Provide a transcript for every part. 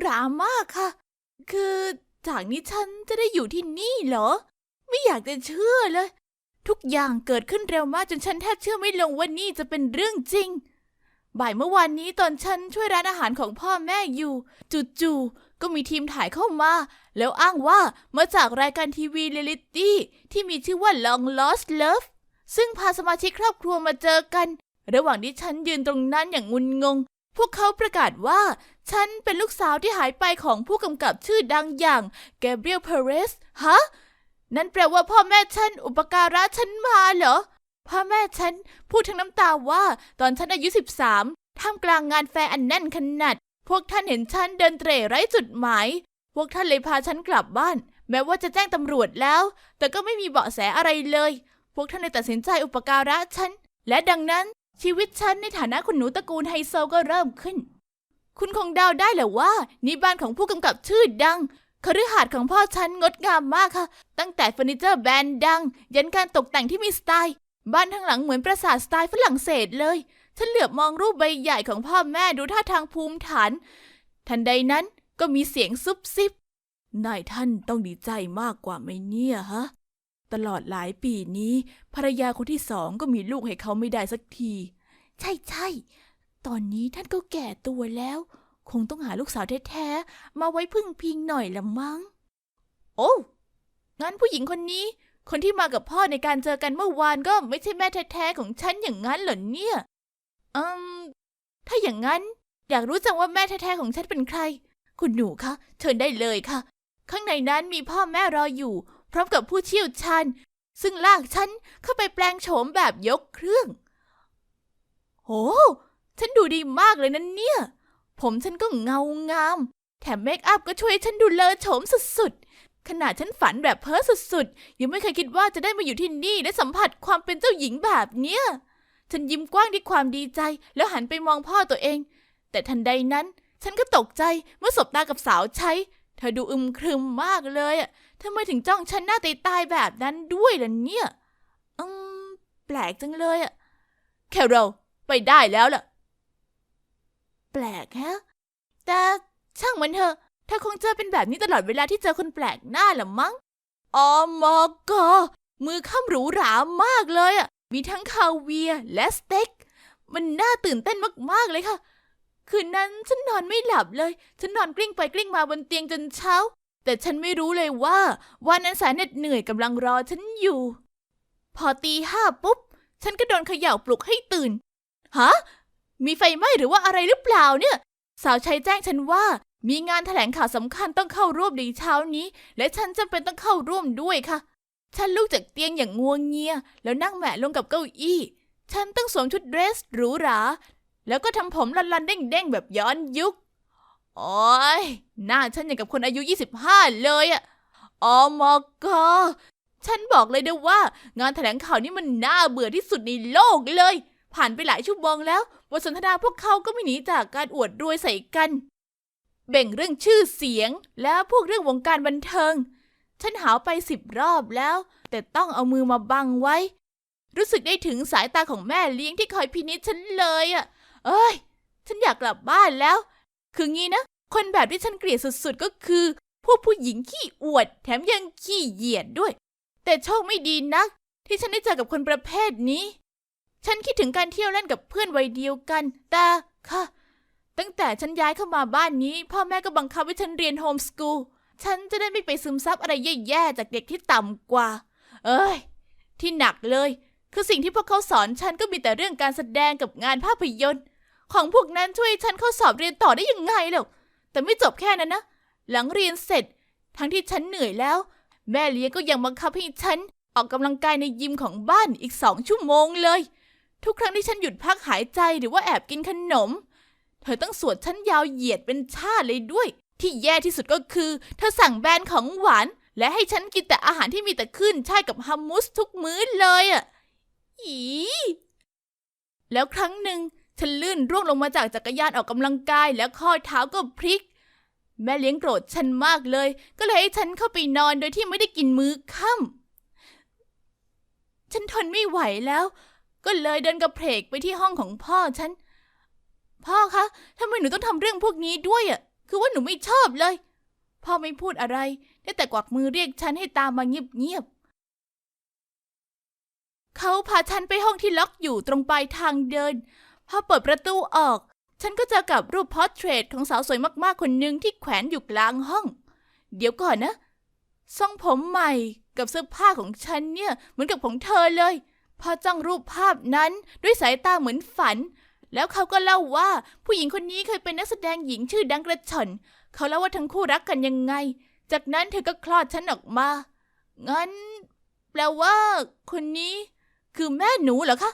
หรามากค่ะ คือจากนี้ฉันจะได้อยู่ที่นี่เหรอ ไม่อยากจะเชื่อเลย ทุกอย่างเกิดขึ้นเร็วมากจนฉันแทบเชื่อไม่ลงว่านี่จะเป็นเรื่องจริง บ่ายเมื่อวานนี้ตอนฉันช่วยร้านอาหารของพ่อแม่อยู่ จู่ๆก็มีทีมถ่ายเข้ามา แล้วอ้างว่ามาจากรายการทีวีเรียลิตี้ที่มีชื่อว่า Long Lost Love ซึ่งพาสมาชิกครอบครัวมาเจอกัน ระหว่างที่ฉันยืนตรงนั้นอย่างงุนงง พวกเขาประกาศว่า ฉันเป็นลูกสาวที่หายไปของผู้กำกับชื่อดังอย่างแกเบรียลเพเรสฮะ นั่นแปลว่าพ่อแม่ฉันอุปการะฉันมาเหรอ พ่อแม่ฉันพูดทั้งน้ำตาว่า ตอนฉันอายุ 13 ท่ามกลางงานแฟร์อันแน่นขนาด พวกท่านเห็นฉันเดินเตร่ไร้จุดหมาย พวกท่านเลยพาฉันกลับบ้าน แม้ว่าจะแจ้งตำรวจแล้ว แต่ก็ไม่มีเบาะแสอะไรเลย พวกท่านเลยตัดสินใจอุปการะฉัน และดังนั้น ชีวิตฉันในฐานะคุณหนูตระกูลไฮโซก็เริ่มขึ้น คุณคงเดาได้แหละว่า นี่บ้านของผู้กำกับชื่อดังคฤหาสน์ของพ่อฉันงดงามมากค่ะ ตั้งแต่เฟอร์นิเจอร์แบรนด์ดัง ยันการตกแต่งที่มีสไตล์ บ้านทั้งหลังเหมือนปราสาทสไตล์ฝรั่งเศสเลย ฉันเหลือบมองรูปใบใหญ่ของพ่อแม่ดูท่าทางภูมิฐาน ทันใดนั้นก็มีเสียงซุบซิบนายท่านต้องดีใจมากกว่าไหมเนี่ยฮะ ตลอดหลายปีนี้ ภรรยาคนที่สองก็มีลูกให้เขาไม่ได้สักที ใช่ใช่ตอนนี้ท่านก็แก่ตัวแล้ว คงต้องหาลูกสาวแท้ๆ มาไว้พึ่งพิงหน่อยละมั้ง โอ้งั้นผู้หญิงคนนี้ คนที่มากับพ่อในการเจอกันเมื่อวานก็ไม่ใช่แม่แท้ๆของฉันอย่างนั้นเหรอเนี่ยอืมถ้าอย่างนั้น อยากรู้จังว่าแม่แท้ๆของฉันเป็นใคร คุณหนูคะเชิญได้เลยค่ะ ข้างในนั้นมีพ่อแม่รออยู่ ร้อมกับผู้เชี่ยวชาญ ซึ่งลากฉันเข้าไปแปลงโฉมแบบยกเครื่อง โห ฉันดูดีมากเลยนั่นเนี่ย ผมฉันก็เงางาม แถมเมคอัพก็ช่วยฉันดูเลอโฉมสุดๆ ขนาดฉันฝันแบบเพ้อสุดๆ ยังไม่เคยคิดว่าจะได้มาอยู่ที่นี่และสัมผัสความเป็นเจ้าหญิงแบบเนี้ย ฉันยิ้มกว้างด้วยความดีใจ แล้วหันไปมองพ่อตัวเอง แต่ทันใดนั้น ฉันก็ตกใจเมื่อสบตากับสาวใช้ เธอดูอึมครึมมากเลยอะทำไมถึงจ้องฉันหน้าตายตายแบบนั้นด้วยล่ะเนี่ย อืม แปลกจังเลยอะแคโรลไปได้แล้วล่ะ แปลกฮะ แต่ช่างมันเถอะเธอคงเจอเป็นแบบนี้ตลอดเวลาที่เจอคนแปลกหน้าละมั้งอ๋อมอกอมือข้ามหรูหรามากเลยอะมีทั้งคาเวียและสเต็ก มันน่าตื่นเต้นมากๆเลยค่ะ คืนนั้นฉันนอนไม่หลับเลย ฉันนอนกลิ้งไปกลิ้งมาบนเตียงจนเช้า แต่ฉันไม่รู้เลยว่าวันนั้นสายเหน็ดเหนื่อยกำลังรอฉันอยู่ พอตีห้าปุ๊บ ฉันก็โดนเขย่าปลุกให้ตื่น ฮะ มีไฟไหม้หรือว่าอะไรหรือเปล่าเนี่ย สาวใช้แจ้งฉันว่า มีงานแถลงข่าวสำคัญต้องเข้าร่วมในเช้านี้ และฉันจำเป็นต้องเข้าร่วมด้วยค่ะ ฉันลุกจากเตียงอย่างงวงเงีย แล้วนั่งแหมะลงกับเก้าอี้ ฉันต้องสวมชุดเดรสหรูหรา แล้วก็ทำผมลันๆเด้งๆ แบบย้อนยุค โอ้ยหน้าฉันอย่างกับคนอายุ 25 เลยอะออมกอฉันบอกเลยนะว่า งานแถลงข่าวนี้มันน่าเบื่อที่สุดในโลกเลย ผ่านไปหลายชั่วโมงแล้วบทสนทนาพวกเขาก็ไม่หนีจากการอวดรวยใส่กัน เบ่งเรื่องชื่อเสียงและพวกเรื่องวงการบันเทิง ฉันหาวไปสิบรอบแล้ว แต่ต้องเอามือมาบังไว้ รู้สึกได้ถึงสายตาของแม่เลี้ยงที่คอยพินิจฉันเลยอะ เอ้ย ฉันอยากกลับบ้านแล้ว คืองี้นะ คนแบบที่ฉันเกลียดสุดๆก็คือ พวกผู้หญิงขี้อวด แถมยังขี้เหยียดด้วย แต่โชคไม่ดีนัก ที่ฉันได้เจอกับคนประเภทนี้ ฉันคิดถึงการเที่ยวเล่นกับเพื่อนวัยเดียวกัน แต่ค่ะ ตั้งแต่ฉันย้ายเข้ามาบ้านนี้ พ่อแม่ก็บังคับให้ฉันเรียนโฮมสกูล ฉันจะได้ไม่ไปซึมซับอะไรแย่ๆจากเด็กที่ต่ำกว่า เอ้ย ที่หนักเลยคือสิ่งที่พวกเขาสอนฉันก็มีแต่เรื่องการแสดงกับงานภาพยนตร์ ของพวกนั้นช่วยฉันเข้าสอบเรียนต่อได้ยังไงเล่าแต่ไม่จบแค่นั้นนะ หลังเรียนเสร็จ ทั้งที่ฉันเหนื่อยแล้ว แม่เลี้ยงก็ยังบังคับให้ฉัน ออกกำลังกายในยิมของบ้านอีกสองชั่วโมงเลย ทุกครั้งที่ฉันหยุดพักหายใจหรือว่าแอบกินขนม เธอต้องสวดฉันยาวเหยียดเป็นชาติเลยด้วย ที่แย่ที่สุดก็คือ เธอสั่งแบรนด์ของหวาน และให้ฉันกินแต่อาหารที่มีแต่ขึ้นช่ายกับฮัมมุสทุกมื้อเลยอะอีแล้วครั้งหนึ่ง ฉันลื่นร่วงลงมาจากจักรยานออกกำลังกายแล้วข้อเท้าก็พลิก แม่เลี้ยงโกรธฉันมากเลย ก็เลยให้ฉันเข้าไปนอนโดยที่ไม่ได้กินมื้อค่ำฉันทนไม่ไหวแล้ว ก็เลยเดินกระเพกไปที่ห้องของพ่อฉัน พ่อคะทำไมหนูต้องทำเรื่องพวกนี้ด้วยอะ คือว่าหนูไม่ชอบเลย พ่อไม่พูดอะไร ได้แต่กวักมือเรียกฉันให้ตามมาเงียบๆเขาพาฉันไปห้องที่ล็อกอยู่ตรงปลายทางเดิน พอเปิดประตูออก ฉันก็เจอกับรูปพอร์เทรตของสาวสวยมากๆคนหนึ่งที่แขวนอยู่กลางห้อง เดี๋ยวก่อนนะทรงผมใหม่กับเสื้อผ้าของฉันเนี่ยเหมือนกับของเธอเลย พอจ้องรูปภาพนั้นด้วยสายตาเหมือนฝัน แล้วเขาก็เล่าว่าผู้หญิงคนนี้เคยเป็นนักแสดงหญิงชื่อดังกระชอนเขาเล่าว่าทั้งคู่รักกันยังไง จากนั้นเธอก็คลอดฉันออกมา งั้น แปลว่า คนนี้ คือแม่หนูเหรอคะ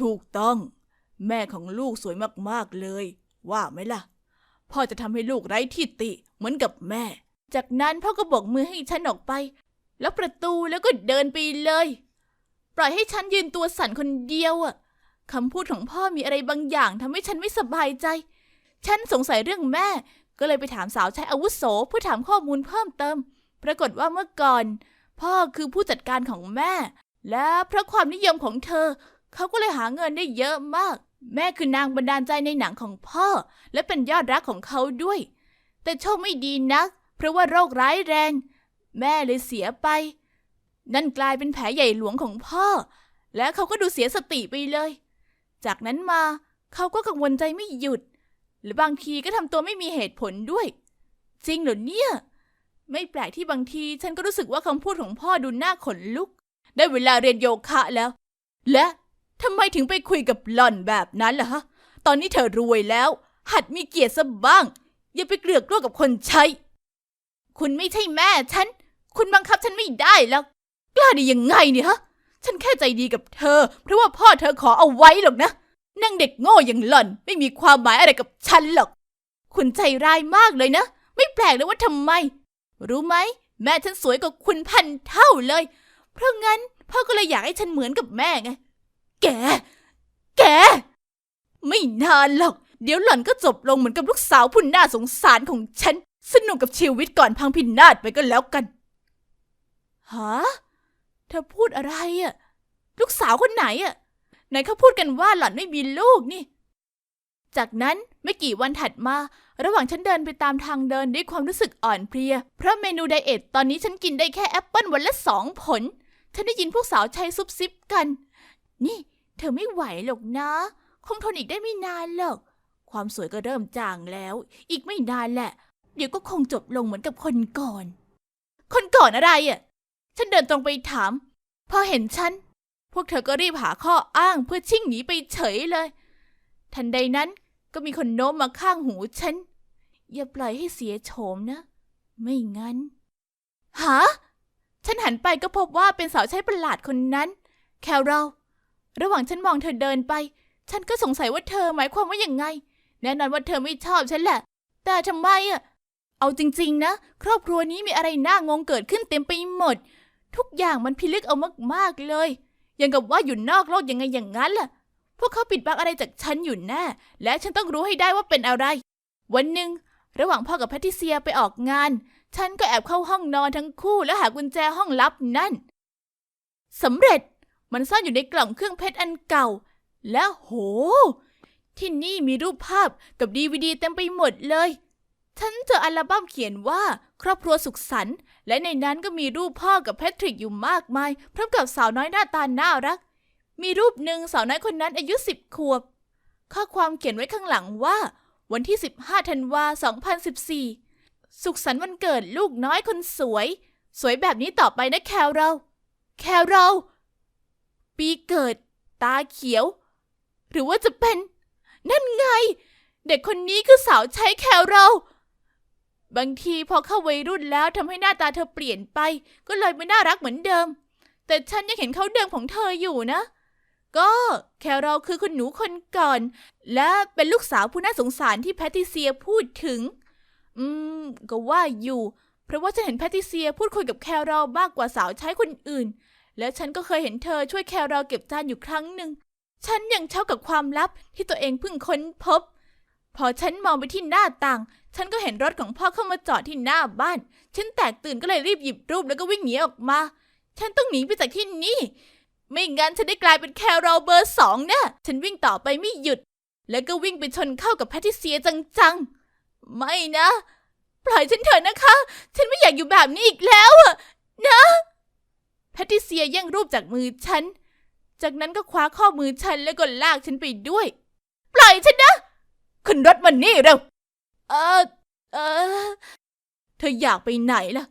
ถูกต้อง แม่ของลูกสวยมากๆเลย ว่าไหมล่ะ พ่อจะทำให้ลูกไร้ที่ติเหมือนกับแม่ จากนั้นพ่อก็โบอกมือให้ฉันออกไป แล้วประตูแล้วก็เดินไปเลย ปล่อยให้ฉันยืนตัวสั่นคนเดียวอะคำพูดของพ่อมีอะไรบางอย่างทำให้ฉันไม่สบายใจ ฉันสงสัยเรื่องแม่ ก็เลยไปถามสาวใช้อาวุโสเพื่อถามข้อมูลเพิ่มเติม ปรากฏว่าเมื่อก่อน พ่อคือผู้จัดการของแม่ และเพราะความนิยมของเธอ เขาก็เลยหาเงินได้เยอะมาก แม่คือนางบันดาลใจในหนังของพ่อ และเป็นยอดรักของเขาด้วย แต่โชคไม่ดีนัก เพราะว่าโรคร้ายแรง แม่เลยเสียไป นั่นกลายเป็นแผลใหญ่หลวงของพ่อ และเขาก็ดูเสียสติไปเลย จากนั้นมาเขาก็กังวลใจไม่หยุด หรือบางทีก็ทำตัวไม่มีเหตุผลด้วย จริงเหรอเนี่ย ไม่แปลกที่บางทีฉันก็รู้สึกว่าคำพูดของพ่อดูน่าขนลุก ได้เวลาเรียนโยคะแล้ว และ ทำไมถึงไปคุยกับหล่อนแบบนั้นล่ะฮะ ตอนนี้เธอรวยแล้ว หัดมีเกียรติซะบ้าง อย่าไปเกลือกกลัวกับคนใช้ คุณไม่ใช่แม่ฉัน คุณบังคับฉันไม่ได้แล้วกล้าได้ยังไงเนี่ยฮะ ฉันแค่ใจดีกับเธอ เพราะว่าพ่อเธอขอเอาไว้หรอกนะนางเด็กโง่อย่างหล่อนไม่มีความหมายอะไรกับฉันหรอก คุณใจร้ายมากเลยนะ ไม่แปลกเลยว่าทำไม รู้ไหม แม่ฉันสวยกว่าคุณพันเท่าเลย เพราะงั้นพ่อก็เลยอยากให้ฉันเหมือนกับแม่ไง แก แก ไม่นานหรอก เดี๋ยวหล่อนก็จบลงเหมือนกับลูกสาวผู้น่าสงสารของฉัน สนุกกับชีวิตก่อนพังพินาศไปก็แล้วกัน ฮะ เธอพูดอะไรอะลูกสาวคนไหนอะไหนเขาพูดกันว่าหล่อนไม่มีลูกนี่ จากนั้นไม่กี่วันถัดมา ระหว่างฉันเดินไปตามทางเดินด้วยความรู้สึกอ่อนเพลีย เพราะเมนูไดเอทตอนนี้ฉันกินได้แค่แอปเปิลวันละสองผล ฉันได้ยินพวกสาวใช้ซุบซิบกัน นี่ เธอไม่ไหวหรอกนะ คงทนอีกได้ไม่นานหรอก ความสวยก็เริ่มจางแล้ว อีกไม่นานแหละ เดี๋ยวก็คงจบลงเหมือนกับคนก่อน คนก่อนอะไรอะ ฉันเดินตรงไปถาม พอเห็นฉัน พวกเธอก็รีบหาข้ออ้างเพื่อชิ่งหนีไปเฉยเลย ทันใดนั้นก็มีคนโน้มมาข้างหูฉัน อย่าปล่อยให้เสียโฉมนะ ไม่งั้น หา ฉันหันไปก็พบว่าเป็นสาวใช้ประหลาดคนนั้น แคลเรา ระหว่างฉันมองเธอเดินไป ฉันก็สงสัยว่าเธอหมายความว่าอย่างไง แน่นอนว่าเธอไม่ชอบฉันแหละ แต่ทำไมอะ เอาจริง ๆ นะ ครอบครัวนี้มีอะไรน่างงเกิดขึ้นเต็มไปหมด ทุกอย่างมันพิลึกเอามากๆเลย ยังกับว่าอยู่นอกโลกยังไงอย่างนั้นล่ะ พวกเขาปิดบังอะไรจากฉันอยู่แน่ และฉันต้องรู้ให้ได้ว่าเป็นอะไร วันหนึ่งระหว่างพ่อกับแพทริเซียไปออกงาน ฉันก็แอบเข้าห้องนอนทั้งคู่แล้วหากุญแจห้องลับนั่นสำเร็จ มันซ่อนอยู่ในกล่องเครื่องเพชรอันเก่า และโห ที่นี่มีรูปภาพกับดีวดีเต็มไปหมดเลย ฉันเจออัลบั้มเขียนว่าครอบครัวสุขสันต์และในนั้นก็มีรูปพ่อกับแพทริกอยู่มากมายพร้อมกับสาวน้อยหน้าตาน่ารัก มีรูปหนึ่งสาวน้อยคนนั้นอายุสิบขวบ ข้อความเขียนไว้ข้างหลังว่า วันที่ 15ธันวา2014 สุขสันต์วันเกิดลูกน้อยคนสวย สวยแบบนี้ต่อไปนะแคลเรา แคลเรา ปีเกิด ตาเขียว หรือว่าจะเป็น นั่นไง เด็กคนนี้คือสาวใช้แคลเรา บางทีพอเข้าวัยรุ่นแล้วทำให้หน้าตาเธอเปลี่ยนไป ก็เลยไม่น่ารักเหมือนเดิม แต่ฉันยังเห็นเขาเดิมของเธออยู่นะ ก็แคลเราคือคุณหนูคนก่อน และเป็นลูกสาวผู้น่าสงสารที่แพทริเซียพูดถึง อืม ก็ว่าอยู่ เพราะว่าฉันเห็นแพทริเซียพูดคุยกับแคลเรามากกว่าสาวใช้คนอื่น และฉันก็เคยเห็นเธอช่วยแคลเราเก็บจานอยู่ครั้งหนึ่ง ฉันยังเช่ากับความลับที่ตัวเองเพิ่งค้นพบ พอฉันมองไปที่หน้าต่าง ฉันก็เห็นรถของพ่อเข้ามาจอดที่หน้าบ้าน ฉันแตกตื่นก็เลยรีบหยิบรูปแล้วก็วิ่งหนีออกมา ฉันต้องหนีไปจากที่นี่ ไม่งั้นฉันได้กลายเป็นแครอลเบอร์สองแนะ่ฉันวิ่งต่อไปไม่หยุด แล้วก็วิ่งไปชนเข้ากับแพทิเซียจังๆ ไม่นะ ปล่อยฉันเถอะนะคะ ฉันไม่อยากอยู่แบบนี้อีกแล้วอะนะ แพทริเซียแย่งรูปจากมือฉัน จากนั้นก็คว้าข้อมือฉันแล้วก็ลากฉันไปด้วย ปล่อยฉันนะ ขึ้นรถมันนี่เร็ว เออเออ เธออยากไปไหนล่ะ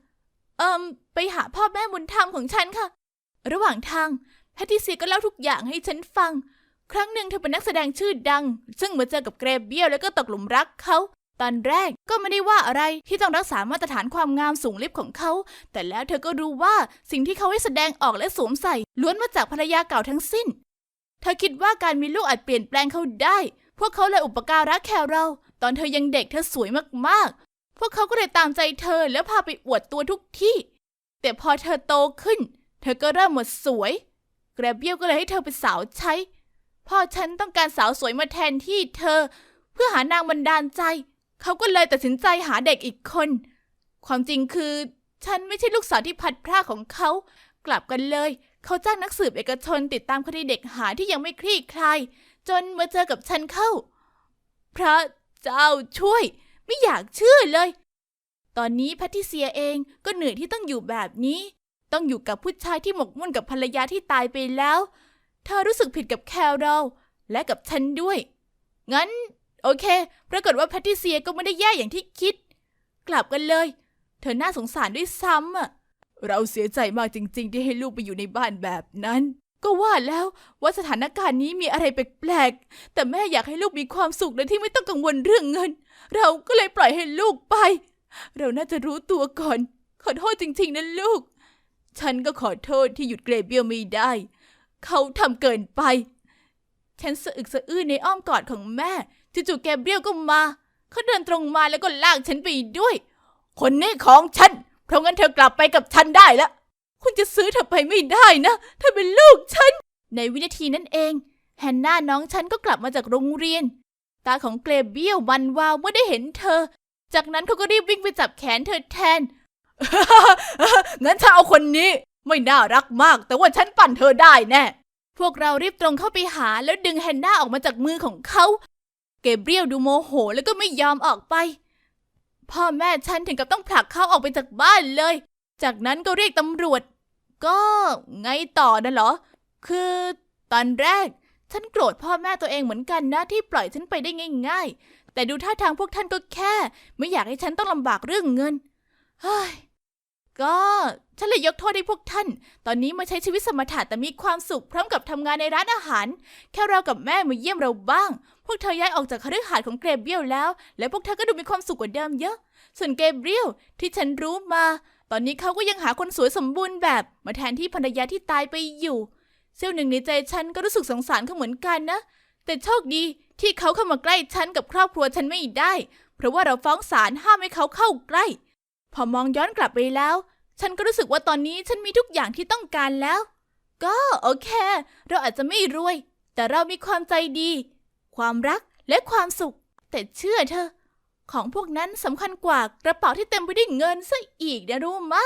เอิมไปหาพ่อแม่บุญธรรมของฉันค่ะ ระหว่างทางแพทริเซียก็เล่าทุกอย่างให้ฉันฟัง ครั้งหนึ่งเธอเป็นนักแสดงชื่อดัง ซึ่งมาเจอกับเกรเบียลแล้วก็ตกหลุมรักเขา ตอนแรกก็ไม่ได้ว่าอะไรที่ต้องรักษามาตรฐานความงามสูงลิบของเขา แต่แล้วเธอก็รู้ว่าสิ่งที่เขาให้แสดงออกและสวมใส่ล้วนมาจากภรรยาเก่าทั้งสิ้น เธอคิดว่าการมีลูกอาจเปลี่ยนแปลงเขาได้ พวกเขาเลยอุปการะแคร์เรา ตอนเธอยังเด็กเธอสวยมากๆ พวกเขาก็เลยตามใจเธอแล้วพาไปอวดตัวทุกที่ แต่พอเธอโตขึ้น เธอก็เริ่มหมดสวย แกรเบียลก็เลยให้เธอเป็นสาวใช้พ่อฉันต้องการสาวสวยมาแทนที่เธอ เพื่อหานางบันดาลใจ เขาก็เลยตัดสินใจหาเด็กอีกคน ความจริงคือ ฉันไม่ใช่ลูกสาวที่พัดพรากของเขา กลับกันเลย เขาจ้างนักสืบเอกชนติดตามคดีเด็กหายที่ยังไม่คลี่คลาย จนมาเจอกับฉันเข้า พระเจ้าช่วย ไม่อยากเชื่อเลย ตอนนี้แพทริเซียเองก็เหนื่อยที่ต้องอยู่แบบนี้ ต้องอยู่กับผู้ชายที่หมกมุ่นกับภรรยาที่ตายไปแล้ว เธอรู้สึกผิดกับแคลเราและกับฉันด้วย งั้น โอเค ปรากฏว่าแพทริเซียก็ไม่ได้แย่อย่างที่คิด กลับกันเลย เธอน่าสงสารด้วยซ้ำอะเราเสียใจมากจริง ๆ ที่ให้ลูกไปอยู่ในบ้านแบบนั้น ก็ว่าแล้วว่าสถานการณ์นี้มีอะไรแปลกๆ แต่แม่อยากให้ลูกมีความสุขโดยที่ไม่ต้องกังวลเรื่องเงิน เราก็เลยปล่อยให้ลูกไป เราน่าจะรู้ตัวก่อน ขอโทษจริง ๆนะลูก ฉันก็ขอโทษที่หยุดเกรเบียลไม่ได้ เขาทำเกินไป ฉันสะอึกสะอื้นในอ้อมกอดของแม่ จู่ๆแกเบรียลก็มา เขาเดินตรงมาแล้วก็ลากฉันไปด้วย คนนี้ของฉัน เพราะงั้นเธอกลับไปกับฉันได้แล้วคุณจะซื้อเธอไปไม่ได้นะเธอเป็นลูกฉัน ในวินาทีนั้นเอง แฮนนาน้องฉันก็กลับมาจากโรงเรียน ตาของเกรเบียลมันวาวเมื่อได้เห็นเธอ จากนั้นเขาก็รีบวิ่งไปจับแขนเธอแทน งั้นฉันเอาคนนี้ ไม่น่ารักมาก แต่ว่าฉันปั่นเธอได้แน่พวกเรารีบตรงเข้าไปหาแล้วดึงแฮนนาออกมาจากมือของเขา เกเบรียลดูโมโหแล้วก็ไม่ยอมออกไป พ่อแม่ฉันถึงกับต้องผลักเขาออกไปจากบ้านเลย จากนั้นก็เรียกตำรวจ ก็ไงต่อนะเหรอ คือตอนแรก ฉันโกรธพ่อแม่ตัวเองเหมือนกันนะที่ปล่อยฉันไปได้ง่าย ๆ แต่ดูท่าทางพวกท่านก็แค่ ไม่อยากให้ฉันต้องลำบากเรื่องเงิน เฮ้ย ก็ฉันเลยยกโทษให้พวกท่าน ตอนนี้มาใช้ชีวิตสมถะแต่มีความสุขพร้อมกับทำงานในร้านอาหาร แค่เรากับแม่มาเยี่ยมเราบ้าง พวกเธอย้ายออกจากคฤหาสน์ของเกรเบียลแล้ว และพวกเธอก็ดูมีความสุขกว่าเดิมเยอะ ส่วนเกรเบียลที่ฉันรู้มา ตอนนี้เขาก็ยังหาคนสวยสมบูรณ์แบบ มาแทนที่ภรรยาที่ตายไปอยู่เสี้ยวหนึ่งในใจฉันก็รู้สึกสงสารเขาเหมือนกันนะ แต่โชคดีที่เขาเข้ามาใกล้ฉันกับครอบครัวฉันไม่ได้ เพราะว่าเราฟ้องศาลห้ามให้เขาเข้าใกล้ พอมองย้อนกลับไปแล้ว ฉันก็รู้สึกว่าตอนนี้ฉันมีทุกอย่างที่ต้องการแล้ว ก็โอเค เราอาจจะไม่รวย แต่เรามีความใจดี ความรักและความสุข แต่เชื่อเธอ ของพวกนั้นสำคัญกว่ากระเป๋าที่เต็มไปด้วยเงินซะอีกนะรู้มะ